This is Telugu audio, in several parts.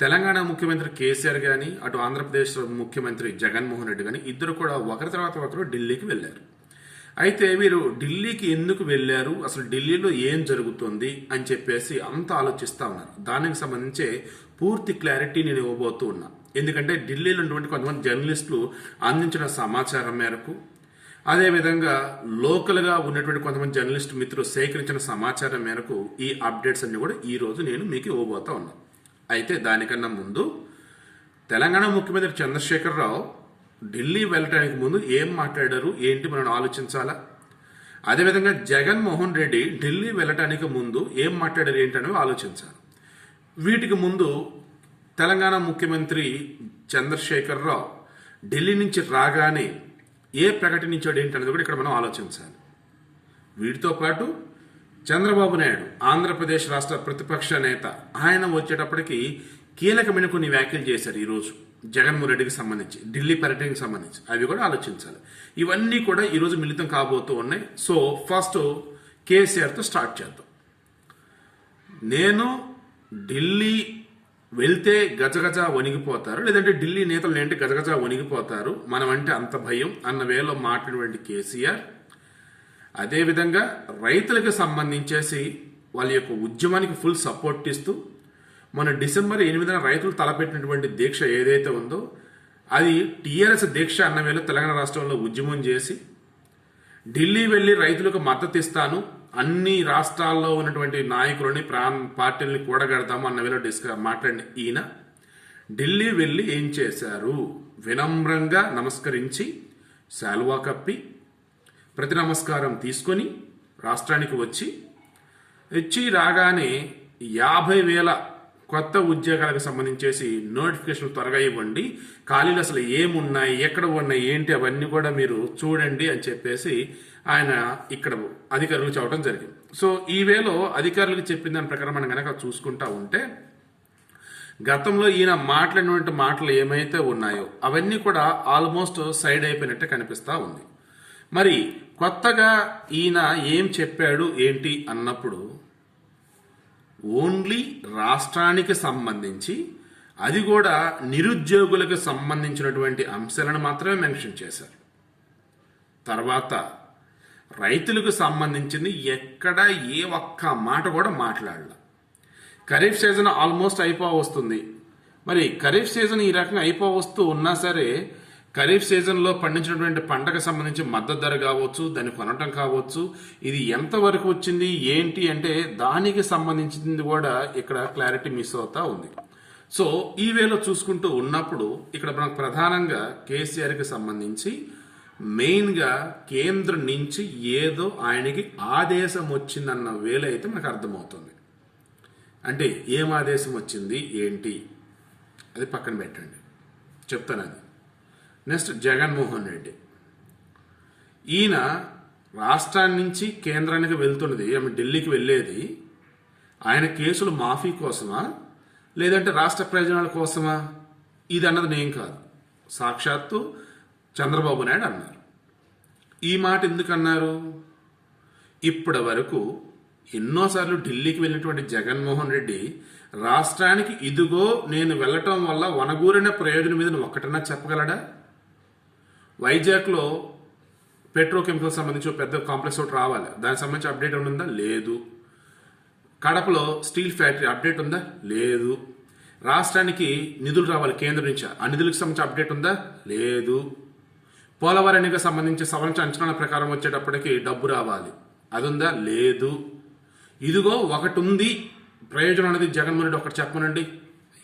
తెలంగాణ ముఖ్యమంత్రి కేసీఆర్ కానీ అటు ఆంధ్రప్రదేశ్ ముఖ్యమంత్రి జగన్మోహన్ రెడ్డి కానీ ఇద్దరు కూడా ఒకరి తర్వాత ఒకరు ఢిల్లీకి వెళ్ళారు. అయితే వీరు ఢిల్లీకి ఎందుకు వెళ్ళారు? అసలు ఢిల్లీలో ఏం జరుగుతుంది? అని చెప్పేసి అంత ఆలోచిస్తా ఉన్నారు. దానికి సంబంధించే పూర్తి క్లారిటీ నేను ఇవ్వబోతూ ఉన్నా. ఎందుకంటే ఢిల్లీలో ఉన్నటువంటి కొంతమంది జర్నలిస్టులు అందించిన సమాచారం మేరకు అదేవిధంగా లోకల్గా ఉన్నటువంటి కొంతమంది జర్నలిస్ట్ మిత్రులు సేకరించిన సమాచారం మేరకు ఈ అప్డేట్స్ అన్ని కూడా ఈ రోజు నేను మీకు ఇవ్వబోతా ఉన్నాను అయితే దానికన్నా ముందు తెలంగాణ ముఖ్యమంత్రి చంద్రశేఖరరావు ఢిల్లీ వెళ్ళటానికి ముందు ఏం మాట్లాడారు ఏంటి మనం ఆలోచించాలా? అదేవిధంగా జగన్మోహన్ రెడ్డి ఢిల్లీ వెళ్ళటానికి ముందు ఏం మాట్లాడారు ఏంటనేవి ఆలోచించాలి. వీటికి ముందు తెలంగాణ ముఖ్యమంత్రి చంద్రశేఖరరావు ఢిల్లీ నుంచి రాగానే ఏ ప్రకటించాడు ఏంటనేది కూడా ఇక్కడ మనం ఆలోచించాలి. వీటితో పాటు చంద్రబాబు నాయుడు ఆంధ్రప్రదేశ్ రాష్ట్ర ప్రతిపక్ష నేత ఆయన వచ్చేటప్పటికి కీలకమైన కొన్ని వ్యాఖ్యలు చేశారు ఈరోజు జగన్మోహన్ రెడ్డికి సంబంధించి ఢిల్లీ పర్యటనకి సంబంధించి. అవి కూడా ఆలోచించాలి. ఇవన్నీ కూడా ఈరోజు మిళితం కాబోతూ ఉన్నాయి. సో ఫస్ట్ కేసీఆర్తో స్టార్ట్ చేద్దాం. నేను ఢిల్లీ వెళ్తే గజగజ వణిగిపోతారు లేదంటే ఢిల్లీ నేతలు ఏంటి గజగజ వణిగిపోతారు మనం అంటే అంత భయం అన్న వేలో మాట్లాడినటువంటి కేసీఆర్ అదేవిధంగా రైతులకు సంబంధించేసి వాళ్ళ యొక్క ఉద్యమానికి ఫుల్ సపోర్ట్ ఇస్తూ మన డిసెంబర్ ఎనిమిదిన రైతులు తలపెట్టినటువంటి దీక్ష ఏదైతే ఉందో అది టీఆర్ఎస్ దీక్ష అన్న వేళ తెలంగాణ రాష్ట్రంలో ఉద్యమం చేసి ఢిల్లీ వెళ్ళి రైతులకు మద్దతు ఇస్తాను అన్ని రాష్ట్రాల్లో ఉన్నటువంటి నాయకులని ప్రాం పార్టీలని కూడగడతాము అన్న వేళ డిస్క మాట్లాడిన ఈయన ఢిల్లీ వెళ్ళి ఏం చేశారు? వినమ్రంగా నమస్కరించి శాలువా కప్పి ప్రతి నమస్కారం తీసుకొని రాష్ట్రానికి వచ్చి వచ్చి రాగానే యాభై వేల కొత్త ఉద్యోగాలకు సంబంధించేసి నోటిఫికేషన్ త్వరగా ఇవ్వండి. ఖాళీలు అసలు ఏమున్నాయి ఎక్కడ ఉన్నాయి ఏంటి అవన్నీ కూడా మీరు చూడండి అని చెప్పేసి ఆయన ఇక్కడ అధికారులకు చెప్పడం జరిగింది. సో ఈ వేలో అధికారులకు చెప్పిన దాని ప్రకారం మనం కనుక చూసుకుంటా ఉంటే గతంలో ఈయన మాట్లాడినటువంటి మాటలు ఏమైతే ఉన్నాయో అవన్నీ కూడా ఆల్మోస్ట్ సైడ్ అయిపోయినట్టే కనిపిస్తూ ఉంది. మరి కొత్తగా ఈయన ఏం చెప్పాడు ఏంటి అన్నప్పుడు ఓన్లీ రాష్ట్రానికి సంబంధించి అది కూడా నిరుద్యోగులకు సంబంధించినటువంటి అంశాలను మాత్రమే మెన్షన్ చేశారు. తర్వాత రైతులకు సంబంధించింది ఎక్కడ ఏ ఒక్క మాట కూడా మాట్లాడలే. ఖరీఫ్ సీజన్ ఆల్మోస్ట్ అయిపో వస్తుంది మరి ఖరీఫ్ సీజన్ ఈ రకంగా అయిపో వస్తూ ఉన్నా సరే ఖరీఫ్ సీజన్లో పండించినటువంటి పంటకు సంబంధించి మద్దతు ధర కావచ్చు దాన్ని కొనటం కావచ్చు ఇది ఎంతవరకు వచ్చింది ఏంటి అంటే దానికి సంబంధించింది కూడా ఇక్కడ క్లారిటీ మిస్ అవుతా ఉంది. సో ఈ వేలో చూసుకుంటూ ఉన్నప్పుడు ఇక్కడ మనకు ప్రధానంగా కేసీఆర్కి సంబంధించి మెయిన్గా కేంద్రం నుంచి ఏదో ఆయనకి ఆదేశం వచ్చిందన్న వేల అయితే మనకు అర్థమవుతుంది. అంటే ఏం ఆదేశం వచ్చింది ఏంటి? అది పక్కన పెట్టండి. చెప్తాను అది. నెక్స్ట్ జగన్మోహన్ రెడ్డి. ఈయన రాష్ట్రాన్ని నుంచి కేంద్రానికి వెళ్తున్నది ఆమె ఢిల్లీకి వెళ్ళేది. ఆయన కేసులు మాఫీ కోసమా లేదంటే రాష్ట్ర ప్రయోజనాల కోసమా? ఇది అన్నది నేను కాదు. సాక్షాత్తు చంద్రబాబు నాయుడు అన్నారు. ఈ మాట ఎందుకన్నారు ఇప్పటి వరకు ఎన్నోసార్లు ఢిల్లీకి వెళ్ళినటువంటి జగన్మోహన్ రెడ్డి రాష్ట్రానికి ఇదిగో నేను వెళ్ళటం వల్ల వనగూరిన ప్రయోజనం మీద ఒక్కటన్నా చెప్పగలడా? వైజాగ్లో పెట్రోకెమికల్ సంబంధించి పెద్ద కాంప్లెక్స్ ఒకటి రావాలి. దానికి సంబంధించి అప్డేట్ ఉందా? లేదు. కడపలో స్టీల్ ఫ్యాక్టరీ అప్డేట్ ఉందా? లేదు. రాష్ట్రానికి నిధులు రావాలి కేంద్రం నుంచి? ఆ నిధులకు సంబంధించి అప్డేట్ ఉందా? లేదు. పోలవరానికి సంబంధించి సవరించిన అంచనాల ప్రకారం వచ్చేటప్పటికి డబ్బు రావాలి. అది ఉందా లేదు. ఇదిగో ఒకటి ఉంది ప్రయోజనం అనేది జగన్మోహన్ రెడ్డి ఒకటి చెప్పనండి.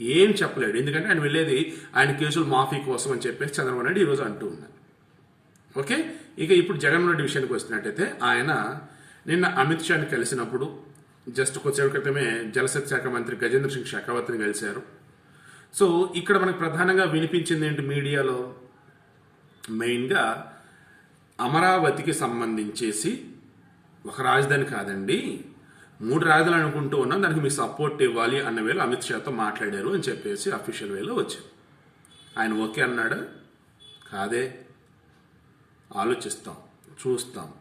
ఏం చెప్పలేడు. ఎందుకంటే ఆయన వెళ్ళేది ఆయన కేసులు మాఫీ కోసం అని చెప్పేసి చంద్రబాబు నాయుడు ఈరోజు అంటూ ఉన్నారు ఓకే? ఇక ఇప్పుడు జగన్మోహన్ రెడ్డి విషయానికి వచ్చినట్టయితే ఆయన నిన్న అమిత్ షాని కలిసినప్పుడు జస్ట్ కొద్దిసేపు క్రితమే జలశక్తి శాఖ మంత్రి గజేంద్ర సింగ్ షెకావత్ని కలిశారు. సో ఇక్కడ మనకు ప్రధానంగా వినిపించింది ఏంటి మీడియాలో? మెయిన్గా అమరావతికి సంబంధించేసి ఒక రాజధాని కాదండి మూడు రాజధానులు అనుకుంటూ ఉన్నాం దానికి మీకు సపోర్ట్ ఇవ్వాలి అన్న వేళ అమిత్ షాతో మాట్లాడారు అని చెప్పేసి అఫీషియల్ వేలో వచ్చారు ఆయన ఓకే అన్నాడు? కాదే. ఆలోచిస్తాం చూస్తాం.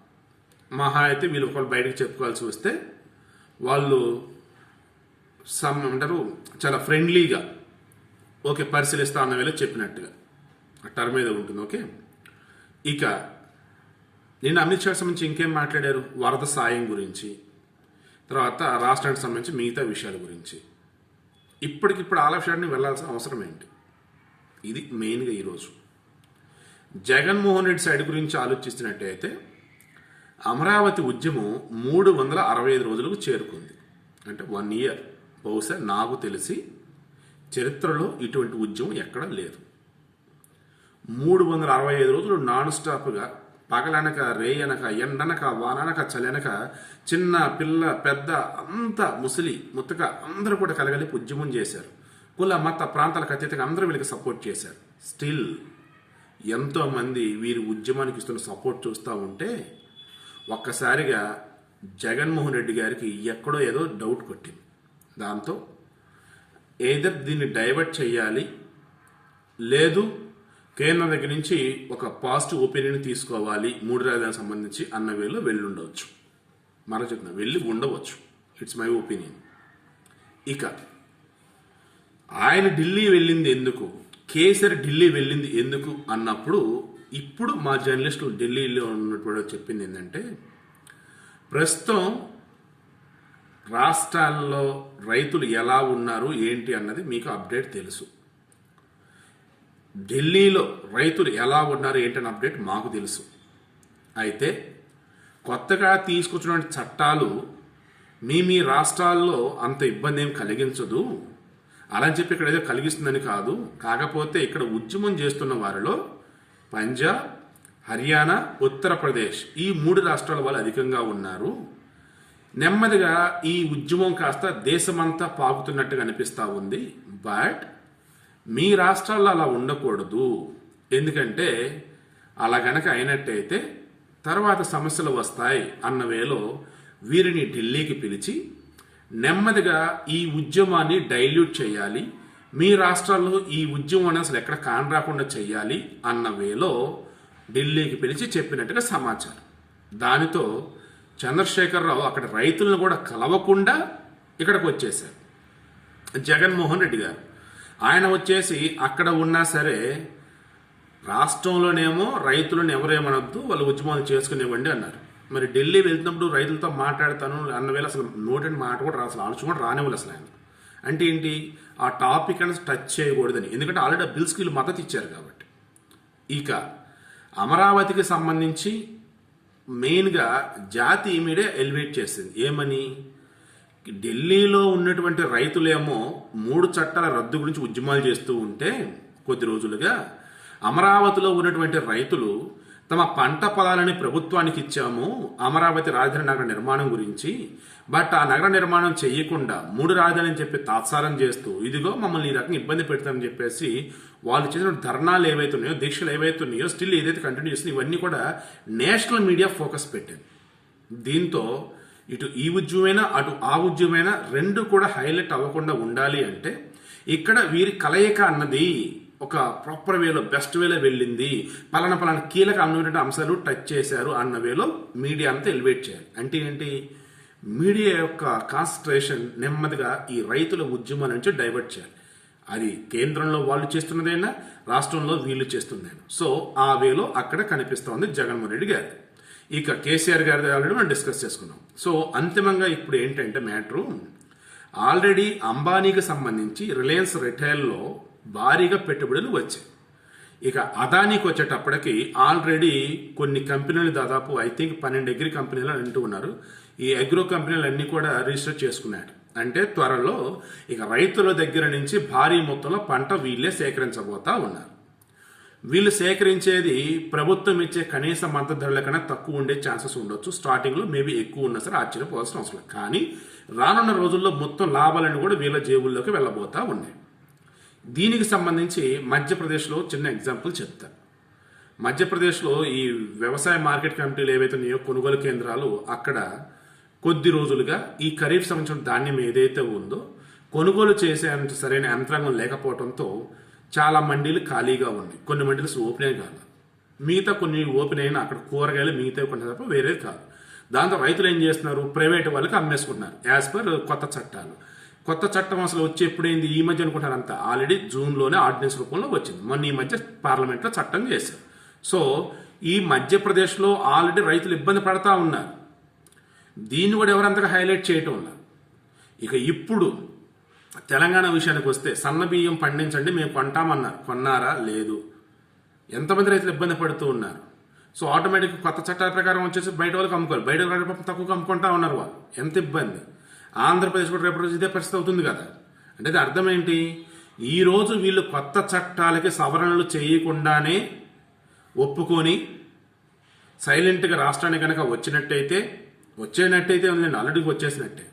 మహా అయితే వీళ్ళు ఒకళ్ళు బయటకు చెప్పుకోవాల్సి వస్తే వాళ్ళు సమ్ అంటారు చాలా ఫ్రెండ్లీగా ఓకే పరిశీలిస్తా అన్న వేళ చెప్పినట్టుగా. ఆ టర్మ్ మీద ఉంటుంది ఓకే? ఇక నిన్న అమిత్ షా సంబంధించి ఇంకేం మాట్లాడారు? వరద సాయం గురించి తర్వాత రాష్ట్రానికి సంబంధించి మిగతా విషయాల గురించి. ఇప్పటికిప్పుడు ఆల్ వెళ్ళాల్సిన అవసరం ఏంటి? ఇది మెయిన్గా ఈరోజు జగన్మోహన్ రెడ్డి సైడ్ గురించి ఆలోచిస్తున్నట్టయితే అమరావతి ఉద్యమం మూడు వందల అరవై ఐదు రోజులకు చేరుకుంది. అంటే వన్ ఇయర్ బహుశా నాకు తెలిసి చరిత్రలో ఇటువంటి ఉద్యమం ఎక్కడా లేదు. మూడు వందల అరవై ఐదు రోజులు నాన్ స్టాప్గా పగలనక రేయనక ఎండనక వాననక చలనక చిన్న పిల్ల పెద్ద అంత ముసలి ముత్తక అందరూ కూడా కలగలిపి ఉద్యమం చేశారు. కుల మత ప్రాంతాలకు అతీతంగా అందరూ వీళ్ళకి సపోర్ట్ చేశారు. స్టిల్ ఎంతోమంది వీరి ఉద్యమానికి ఇస్తున్న సపోర్ట్ చూస్తూ ఉంటే ఒక్కసారిగా జగన్మోహన్ రెడ్డి గారికి ఎక్కడో ఏదో డౌట్ కొట్టింది. దాంతో ఏదర్ దీన్ని డైవర్ట్ చేయాలి లేదు కేంద్రం దగ్గర నుంచి ఒక పాజిటివ్ ఒపీనియన్ తీసుకోవాలి మూడు రాజధానికి సంబంధించి అన్న వేలో వెళ్ళి ఉండవచ్చు. మరో చెప్తున్నా వెళ్ళి ఉండవచ్చు. ఇట్స్ మై ఒపీనియన్ ఇక ఆయన ఢిల్లీ వెళ్ళింది ఎందుకు? కేసరి ఢిల్లీ వెళ్ళింది ఎందుకు అన్నప్పుడు ఇప్పుడు మా జర్నలిస్టులు ఢిల్లీలో ఉన్నటువంటి చెప్పింది ఏంటంటే ప్రస్తుతం రాష్ట్రాల్లో రైతులు ఎలా ఉన్నారు ఏంటి అన్నది మీకు అప్డేట్ తెలుసు. ఢిల్లీలో రైతులు ఎలా ఉన్నారు ఏంటని అప్డేట్ మాకు తెలుసు. అయితే కొత్తగా తీసుకొచ్చిన చట్టాలు మీ మీ రాష్ట్రాల్లో అంత ఇబ్బంది ఏం కలిగించదు. అలా అని చెప్పి ఇక్కడ ఏదో కలిగిస్తుందని కాదు. కాకపోతే ఇక్కడ ఉద్యమం చేస్తున్న వారిలో పంజాబ్ హర్యానా ఉత్తరప్రదేశ్ ఈ మూడు రాష్ట్రాల వాళ్ళు అధికంగా ఉన్నారు. నెమ్మదిగా ఈ ఉద్యమం కాస్త దేశమంతా పాకుతున్నట్టుగా అనిపిస్తూ ఉంది. బట్ మీ రాష్ట్రాల్లో అలా ఉండకూడదు. ఎందుకంటే అలా గనక అయినట్టయితే తర్వాత సమస్యలు వస్తాయి అన్న వేలో వీరిని ఢిల్లీకి పిలిచి నెమ్మదిగా ఈ ఉద్యమాన్ని డైల్యూట్ చేయాలి. మీ రాష్ట్రాల్లో ఈ ఉద్యమం అసలు ఎక్కడ కానరాకుండా చేయాలి అన్న వేలో ఢిల్లీకి పిలిచి చెప్పినట్టుగా సమాచారం. దానితో చంద్రశేఖరరావు అక్కడ రైతులను కూడా కలవకుండా ఇక్కడికి వచ్చేశారు. జగన్మోహన్ రెడ్డి గారు. ఆయన వచ్చేసి అక్కడ ఉన్నా సరే రాష్ట్రంలోనేమో రైతులను ఎవరేమనొద్దు వాళ్ళు ఉద్యమాలు చేసుకునివ్వండి అన్నారు. మరి ఢిల్లీ వెళ్తున్నప్పుడు రైతులతో మాట్లాడతాను అన్నవేళ అసలు నోటని మాట కూడా రా- అసలు ఆలోచన కూడా రానివ్వాలి అసలు ఆయన. అంటే ఏంటి? ఆ టాపిక్ అనేది టచ్ చేయకూడదని. ఎందుకంటే ఆల్రెడీ ఆ బిల్స్కి వీళ్ళు మద్దతు ఇచ్చారు కాబట్టి. ఇక అమరావతికి సంబంధించి మెయిన్గా జాతి మీడియా ఎలివేట్ చేసింది. ఏమని? ఢిల్లీలో ఉన్నటువంటి రైతులేమో మూడు చట్టాల రద్దు గురించి ఉద్యమాలు చేస్తూ ఉంటే కొద్ది రోజులుగా అమరావతిలో ఉన్నటువంటి రైతులు తమ పంట పొలాలని ప్రభుత్వానికి ఇచ్చాము అమరావతి రాజధాని నగర నిర్మాణం గురించి. బట్ ఆ నగర నిర్మాణం చేయకుండా మూడు రాజధాని అని చెప్పి తాత్సారం చేస్తూ ఇదిగో మమ్మల్ని ఈ రకంగా ఇబ్బంది పెడతామని చెప్పేసి వాళ్ళు చేసిన ధర్నాలు ఏవైతున్నాయో దీక్షలు ఏవైతున్నాయో స్టిల్ ఏదైతే కంటిన్యూ చేస్తుందో ఇవన్నీ కూడా నేషనల్ మీడియా ఫోకస్ పెట్టింది దీంతో ఇటు ఈ ఉద్యమైనా అటు ఆ ఉద్యమైనా రెండు కూడా హైలైట్ అవ్వకుండా ఉండాలి అంటే ఇక్కడ వీరి కలయిక అన్నది ఒక ప్రాపర్ వేలో బెస్ట్ వేలో వెళ్ళింది. పలానా పలానా కీలక అన్నటువంటి అంశాలు టచ్ చేశారు అన్న వేలో మీడియా అంతా ఎలివేట్ చేయాలి. అంటే ఏంటి? మీడియా యొక్క కాన్సన్ట్రేషన్ నెమ్మదిగా ఈ రైతుల ఉద్యమం నుంచి డైవర్ట్ చేయాలి. అది కేంద్రంలో వాళ్ళు చేస్తున్నదైనా? రాష్ట్రంలో వీళ్ళు చేస్తుందైనా సో ఆ వేలో అక్కడ కనిపిస్తోంది జగన్మోహన్ రెడ్డి గారి. ఇక కేసీఆర్ గారి ఆల్రెడీ మనం డిస్కస్ చేసుకున్నాం. సో అంతిమంగా ఇప్పుడు ఏంటంటే మ్యాటరు ఆల్రెడీ అంబానీకి సంబంధించి రిలయన్స్ రిటైల్లో భారీగా పెట్టుబడులు వచ్చాయి. ఇక అదానికి వచ్చేటప్పటికి ఆల్రెడీ కొన్ని కంపెనీలు దాదాపు ఐ థింక్ పన్నెండు అగ్రి కంపెనీలు అంటూ ఉన్నారు. ఈ అగ్రో కంపెనీలు అన్ని కూడా రిజిస్టర్ చేసుకున్నాడు అంటే త్వరలో ఇక రైతుల దగ్గర నుంచి భారీ మొత్తంలో పంట వీళ్ళే సేకరించబోతా ఉన్నారు. వీళ్ళు సేకరించేది ప్రభుత్వం ఇచ్చే కనీస మద్దతు ధరల కన్నా తక్కువ ఉండే ఛాన్సెస్ ఉండొచ్చు. స్టార్టింగ్లో మేబీ ఎక్కువ ఉన్నా సరే ఆశ్చర్యపోవాల్సిన అవసరం కానీ రానున్న రోజుల్లో మొత్తం లాభాలను కూడా వీళ్ళ జేబుల్లోకి వెళ్ళబోతా ఉన్నాయి. దీనికి సంబంధించి మధ్యప్రదేశ్లో చిన్న ఎగ్జాంపుల్ చెప్తా. మధ్యప్రదేశ్లో ఈ వ్యవసాయ మార్కెట్ కమిటీలు ఏవైతే ఉన్నాయో కొనుగోలు కేంద్రాలు అక్కడ కొద్ది రోజులుగా ఈ ఖరీఫ్ సంబంధించిన ధాన్యం ఏదైతే ఉందో కొనుగోలు చేసేంత సరైన యంత్రాంగం లేకపోవడంతో చాలా మండీలు ఖాళీగా ఉన్నాయి. కొన్ని మండీలు ఓపెన్ కాదు. మిగతా కొన్ని ఓపెన్ అయినా అక్కడ కూరగాయలు మిగతా కొన్ని తప్ప వేరేది కాదు. దాంతో రైతులు ఏం చేస్తున్నారు? ప్రైవేట్ వాళ్ళకి అమ్మేసుకుంటున్నారు. యాజ్ పర్ కొత్త చట్టాలు. కొత్త చట్టం అసలు వచ్చి ఎప్పుడైంది? ఈ మధ్య అనుకుంటారు అంత. ఆల్రెడీ జూన్లోనే ఆర్డినెన్స్ రూపంలో వచ్చింది. మొన్న ఈ మధ్య పార్లమెంట్లో చట్టం చేశారు. సో ఈ మధ్యప్రదేశ్లో ఆల్రెడీ రైతులు ఇబ్బంది పడతా ఉన్నారు. దీన్ని కూడా ఎవరంతగా హైలైట్ చేయటం లేదు ఇక ఇప్పుడు తెలంగాణ విషయానికి వస్తే సన్న బియ్యం పండించండి మేము కొంటామన్నారు. కొన్నారా? లేదు. ఎంతమంది రైతులు ఇబ్బంది పడుతూ ఉన్నారు? సో ఆటోమేటిక్ కొత్త చట్టాల ప్రకారం వచ్చేసి బయట వాళ్ళకి అమ్ముకోవాలి బయట వాళ్ళకి తక్కువగా తక్కువ అమ్ముకుంటా ఉన్నారు వాళ్ళు. ఎంత ఇబ్బంది? ఆంధ్రప్రదేశ్ కూడా రేపు రోజు ఇదే పరిస్థితి అవుతుంది కదా? అంటే అర్థం ఏంటి? ఈరోజు వీళ్ళు కొత్త చట్టాలకి సవరణలు చేయకుండానే ఒప్పుకొని సైలెంట్గా రాష్ట్రానికి కనుక వచ్చినట్టయితే వచ్చేనట్టయితే నేను ఆల్రెడీ వచ్చేసినట్టే.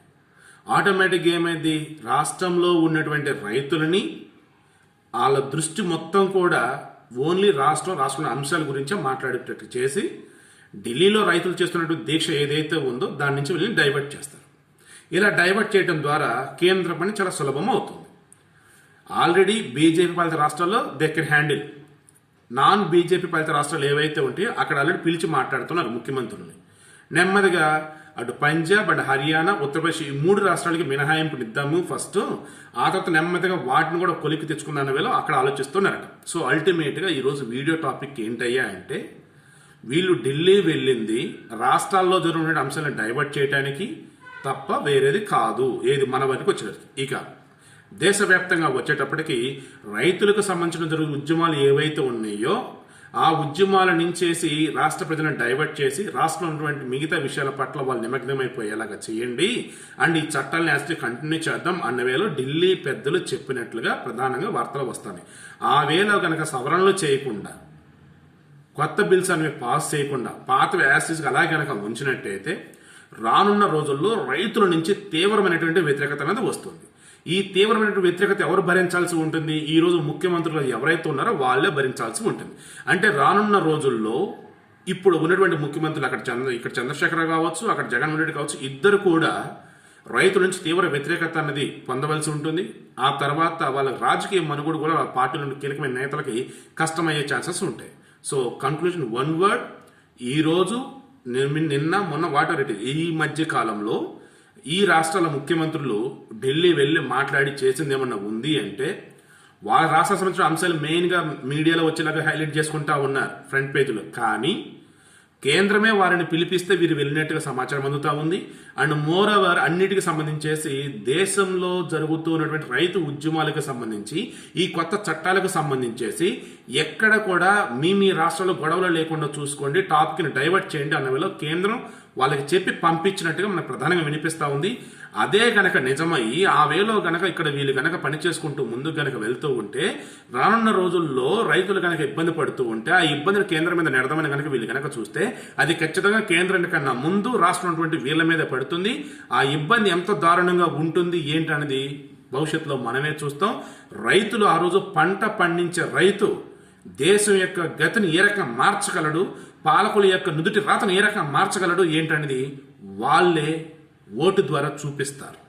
ఆటోమేటిక్గా ఏమైంది? రాష్ట్రంలో ఉన్నటువంటి రైతులని వాళ్ళ దృష్టి మొత్తం కూడా ఓన్లీ రాష్ట్రం రాష్ట్రంలో అంశాల గురించే మాట్లాడేటట్టు చేసి ఢిల్లీలో రైతులు చేస్తున్నటువంటి దీక్ష ఏదైతే ఉందో దాని నుంచి వీళ్ళని డైవర్ట్ చేస్తారు. ఇలా డైవర్ట్ చేయడం ద్వారా కేంద్ర పని చాలా సులభం అవుతుంది. ఆల్రెడీ బీజేపీ పాలిత రాష్ట్రాల్లో they can handle non BJP పాలిత రాష్ట్రాలు ఏవైతే ఉంటాయో అక్కడ ఆల్రెడీ పిలిచి మాట్లాడుతున్నారు ముఖ్యమంత్రుల్ని. నెమ్మదిగా అటు పంజాబ్ అండ్ హర్యానా ఉత్తరప్రదేశ్ ఈ మూడు రాష్ట్రాలకి మినహాయింపుని ఇద్దాము ఫస్ట్. ఆ తర్వాత నెమ్మదిగా వాటిని కూడా కొలికి తెచ్చుకున్న వేళ అక్కడ ఆలోచిస్తున్నారట. సో అల్టిమేట్గా ఈరోజు వీడియో టాపిక్ ఏంటయ్యా అంటే వీళ్ళు ఢిల్లీ వెళ్ళింది రాష్ట్రాల్లో జరుగుతున్న అంశాలను డైవర్ట్ చేయడానికి తప్ప వేరేది కాదు. ఏది మన వరకు వచ్చినది ఇక దేశవ్యాప్తంగా వచ్చేటప్పటికి రైతులకు సంబంధించిన జరుగు ఉద్యమాలు ఏవైతే ఉన్నాయో ఆ ఉద్యమాల నుంచేసి రాష్ట్ర ప్రజలను డైవర్ట్ చేసి రాష్ట్రంలో ఉన్నటువంటి మిగతా విషయాల పట్ల వాళ్ళు నిమగ్నమైపోయేలాగా చేయండి. అండ్ ఈ చట్టాలను యాక్చువల్లీ కంటిన్యూ చేద్దాం అన్న వేళ ఢిల్లీ పెద్దలు చెప్పినట్లుగా ప్రధానంగా వార్తలు వస్తాయి. ఆ వేళ కనుక సవరణలు చేయకుండా కొత్త బిల్స్ అనేవి పాస్ చేయకుండా పాత యాసిస్కి అలా కనుక ఉంచినట్టయితే రానున్న రోజుల్లో రైతుల నుంచి తీవ్రమైనటువంటి వ్యతిరేకత అనేది వస్తుంది. ఈ తీవ్రమైనటువంటి వ్యతిరేకత ఎవరు భరించాల్సి ఉంటుంది? ఈ రోజు ముఖ్యమంత్రులు ఎవరైతే ఉన్నారో వాళ్ళే భరించాల్సి ఉంటుంది. అంటే రానున్న రోజుల్లో ఇప్పుడు ఉన్నటువంటి ముఖ్యమంత్రులు అక్కడ చంద్ర ఇక్కడ చంద్రశేఖర కావచ్చు అక్కడ జగన్మోహన్ రెడ్డి కావచ్చు ఇద్దరు కూడా రైతుల నుంచి తీవ్ర వ్యతిరేకత అనేది పొందవలసి ఉంటుంది. ఆ తర్వాత వాళ్ళ రాజకీయ మనుగుడు కూడా పార్టీ నుండి కీలకమైన నేతలకి కష్టమయ్యే ఛాన్సెస్ ఉంటాయి. సో కన్క్లూజన్ వన్ వర్డ్ ఈరోజు నిన్న నిన్న మొన్న వాటర్ రిటైల్ ఈ మధ్య కాలంలో ఈ రాష్ట్రాల ముఖ్యమంత్రులు ఢిల్లీ వెళ్ళి మాట్లాడి చేసింది ఏమన్నా ఉంది అంటే వాళ్ళ రాష్ట్ర సంబంధించిన అంశాలు మెయిన్గా మీడియాలో వచ్చేలాగా హైలైట్ చేసుకుంటా ఉన్నారు ఫ్రంట్ పేజీలో కానీ కేంద్రమే వారిని పిలిపిస్తే వీరు వెళ్ళినట్టుగా సమాచారం అందుతా ఉంది. అండ్ మోర్ ఓవర్ అన్నిటికి సంబంధించేసి దేశంలో జరుగుతున్నటువంటి రైతు ఉద్యమాలకు సంబంధించి ఈ కొత్త చట్టాలకు సంబంధించేసి ఎక్కడ కూడా మీ మీ రాష్ట్రంలో గొడవలు లేకుండా చూసుకోండి టాపిక్ని డైవర్ట్ చేయండి అన్న వేళ కేంద్రం వాళ్ళకి చెప్పి పంపించినట్టుగా మనకు ప్రధానంగా వినిపిస్తూ ఉంది. అదే గనక నిజమై ఆ వేలో గనక ఇక్కడ వీళ్ళు గనక పని చేసుకుంటూ ముందు గనక వెళ్తూ ఉంటే రానున్న రోజుల్లో రైతులు గనక ఇబ్బంది పడుతూ ఉంటే ఆ ఇబ్బందులు కేంద్రం మీద నెడదామని గనక వీళ్ళు గనక చూస్తే అది ఖచ్చితంగా కేంద్రం కన్నా ముందు రాష్ట్రం వీళ్ళ మీద పడుతుంది. ఆ ఇబ్బంది ఎంత దారుణంగా ఉంటుంది ఏంటనేది భవిష్యత్తులో మనమే చూస్తాం. రైతులు ఆ రోజు పంట పండించే రైతు దేశం యొక్క గతిని ఏ రకంగా మార్చగలడు? పాలకుల యొక్క నుదుటి రాతను ఏ రకంగా మార్చగలడు? ఏంటనేది వాళ్ళే ఓటు ద్వారా చూపిస్తారు.